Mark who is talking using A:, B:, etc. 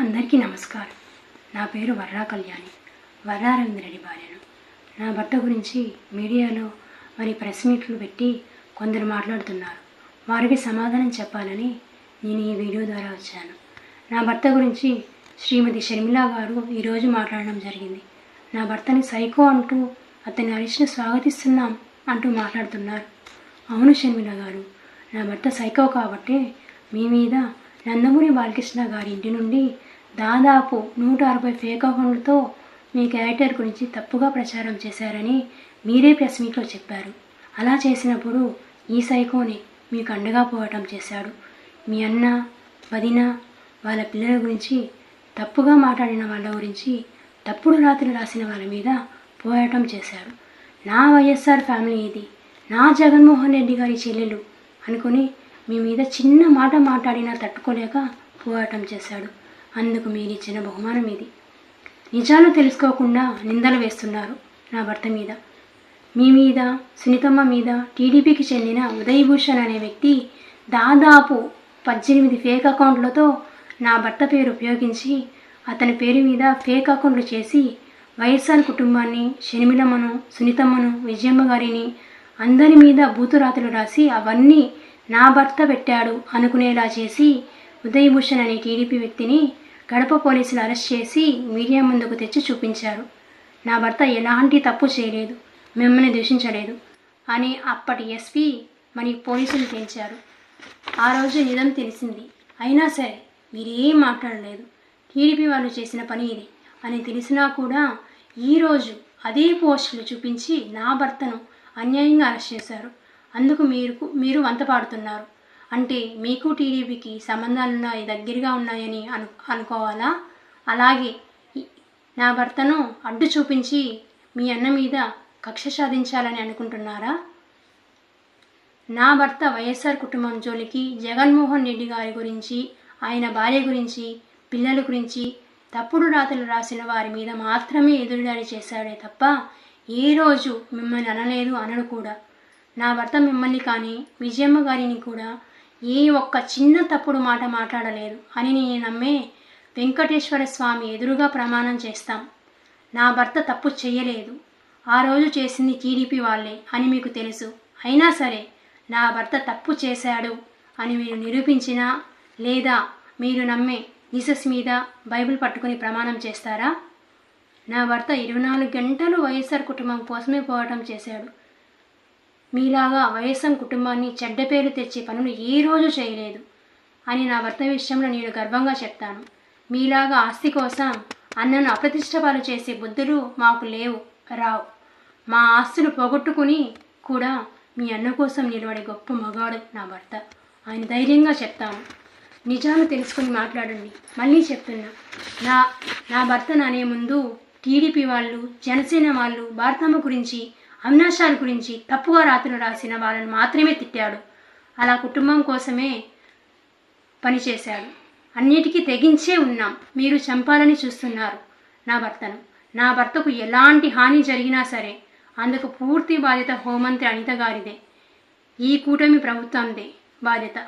A: అందరికీ నమస్కారం. నా పేరు వర్రా కళ్యాణి. వర్రా రవీంద్రెడ్డి భార్యను. నా భర్త గురించి మీడియాలో మరి ప్రెస్ మీట్లు పెట్టి కొందరు మాట్లాడుతున్నారు. వారికి సమాధానం చెప్పాలని నేను ఈ వీడియో ద్వారా వచ్చాను. నా భర్త గురించి శ్రీమతి షర్మిల గారు ఈరోజు మాట్లాడడం జరిగింది. నా భర్తని సైకో అంటూ అతని అరెస్ట్ను స్వాగతిస్తున్నాం అంటూ మాట్లాడుతున్నారు. అవును షర్మిల గారు నా భర్త సైకో కాబట్టి మీ మీద నందమూరి బాలకృష్ణ గారి ఇంటి నుండి దాదాపు నూట అరవై ఫేక్ అకౌంట్లతో మీ క్యారెక్టర్ గురించి తప్పుగా ప్రచారం చేశారని మీరే ప్రెస్ మీట్లో చెప్పారు. అలా చేసినప్పుడు ఈ సైకోని మీకు అండగా పోవటం చేశాడు. మీ అన్న వదిన వాళ్ళ పిల్లల గురించి తప్పుగా మాట్లాడిన వాళ్ళ గురించి తప్పుడు రాత్రి రాసిన వాళ్ళ మీద పోరాటం చేశాడు. నా వైఎస్ఆర్ ఫ్యామిలీ ఇది. నా జగన్మోహన్ రెడ్డి గారి చెల్లెలు అనుకుని మీ మీద చిన్న మాట మాట్లాడినా తట్టుకోలేక పోరాటం చేశాడు. అందుకు మీరు ఇచ్చిన బహుమానం ఇది. నిజాలు తెలుసుకోకుండా నిందలు వేస్తున్నారు నా భర్త మీద. మీ మీద సునీతమ్మ మీద టీడీపీకి చెందిన ఉదయభూషణ్ అనే వ్యక్తి దాదాపు పద్దెనిమిది ఫేక్ అకౌంట్లతో నా భర్త పేరు ఉపయోగించి అతని పేరు మీద ఫేక్ అకౌంట్లు చేసి వైఎస్ఆర్ కుటుంబాన్ని షర్మిలమ్మను సునీతమ్మను విజయమ్మ గారిని అందరి మీద బూతురాతలు రాసి అవన్నీ నా భర్త పెట్టాడు అనుకునేలా చేసి ఉదయభూషణ్ అనే టీడీపీ వ్యక్తిని గడప పోలీసులు అరెస్ట్ చేసి మీడియా ముందుకు తెచ్చి చూపించారు. నా భర్త ఎలాంటి తప్పు చేయలేదు మిమ్మల్ని దూషించలేదు అని అప్పటి ఎస్పీ మరి పోలీసులు తేల్చారు. ఆ రోజు నిజం తెలిసింది. అయినా సరే మీరేం మాట్లాడలేదు. టీడీపీ వాళ్ళు చేసిన పని ఇది అని తెలిసినా కూడా ఈరోజు అదే పోస్టులు చూపించి నా భర్తను అన్యాయంగా అరెస్ట్ చేశారు. అందుకు మీరు మీరు వంత పాడుతున్నారు అంటే మీకు టీడీపీకి సంబంధాలు ఉన్నాయి దగ్గరగా ఉన్నాయని అను అనుకోవాలా? అలాగే నా భర్తను అడ్డు చూపించి మీ అన్న మీద కక్ష సాధించాలని అనుకుంటున్నారా? నా భర్త వైఎస్ఆర్ కుటుంబం జోలికి జగన్మోహన్ రెడ్డి గారి గురించి ఆయన భార్య గురించి పిల్లల గురించి తప్పుడు రాతలు రాసిన వారి మీద మాత్రమే ఎదురుదాడి చేశాడే తప్ప ఏ రోజు మిమ్మల్ని అనలేదు అనడు కూడా. నా భర్త మిమ్మల్ని కానీ విజయమ్మ గారిని కూడా ఏ ఒక్క చిన్న తప్పుడు మాట మాట్లాడలేదు అని నేను నమ్మే వెంకటేశ్వర స్వామి ఎదురుగా ప్రమాణం చేస్తాం. నా భర్త తప్పు చేయలేదు. ఆ రోజు చేసింది టీడీపీ వాళ్ళే అని మీకు తెలుసు. అయినా సరే నా భర్త తప్పు చేశాడు అని మీరు నిరూపించినా లేదా మీరు నమ్మే జీసస్ మీద బైబిల్ పట్టుకుని ప్రమాణం చేస్తారా? నా భర్త ఇరవై నాలుగు గంటలు వైఎస్ఆర్ కుటుంబం కోసమే పోరాటం చేశాడు. మీలాగా వయస్సం కుటుంబాన్ని చెడ్డ పేరు తెచ్చే పనులు ఏ రోజు చేయలేదు అని నా భర్త విషయంలో నేను గర్వంగా చెప్తాను. మీలాగా ఆస్తి కోసం అన్నను అప్రతిష్టపాలు చేసే బుద్ధులు మాకు లేవు. రావు. మా ఆస్తులు పోగొట్టుకుని కూడా మీ అన్న కోసం నిలబడే గొప్ప మగాడు నా భర్త. ఆయన ధైర్యంగా చెప్తాను. నిజాలు తెలుసుకొని మాట్లాడండి. మళ్ళీ చెప్తున్నా. నా నా భర్త నానే ముందు టీడీపీ వాళ్ళు జనసేన వాళ్ళు భారతమ్మ గురించి అవినాశాల గురించి తప్పుగా రాతను రాసిన వాళ్ళని మాత్రమే తిట్టాడు. అలా కుటుంబం కోసమే పనిచేశాడు అన్నిటికీ తెగించే ఉన్నాం. మీరు చంపాలని చూస్తున్నారు నా భర్తను. నా భర్తకు ఎలాంటి హాని జరిగినా సరే అందుకు పూర్తి బాధ్యత హోంమంత్రి అనిత గారిదే. ఈ కూటమి ప్రభుత్వందే బాధ్యత.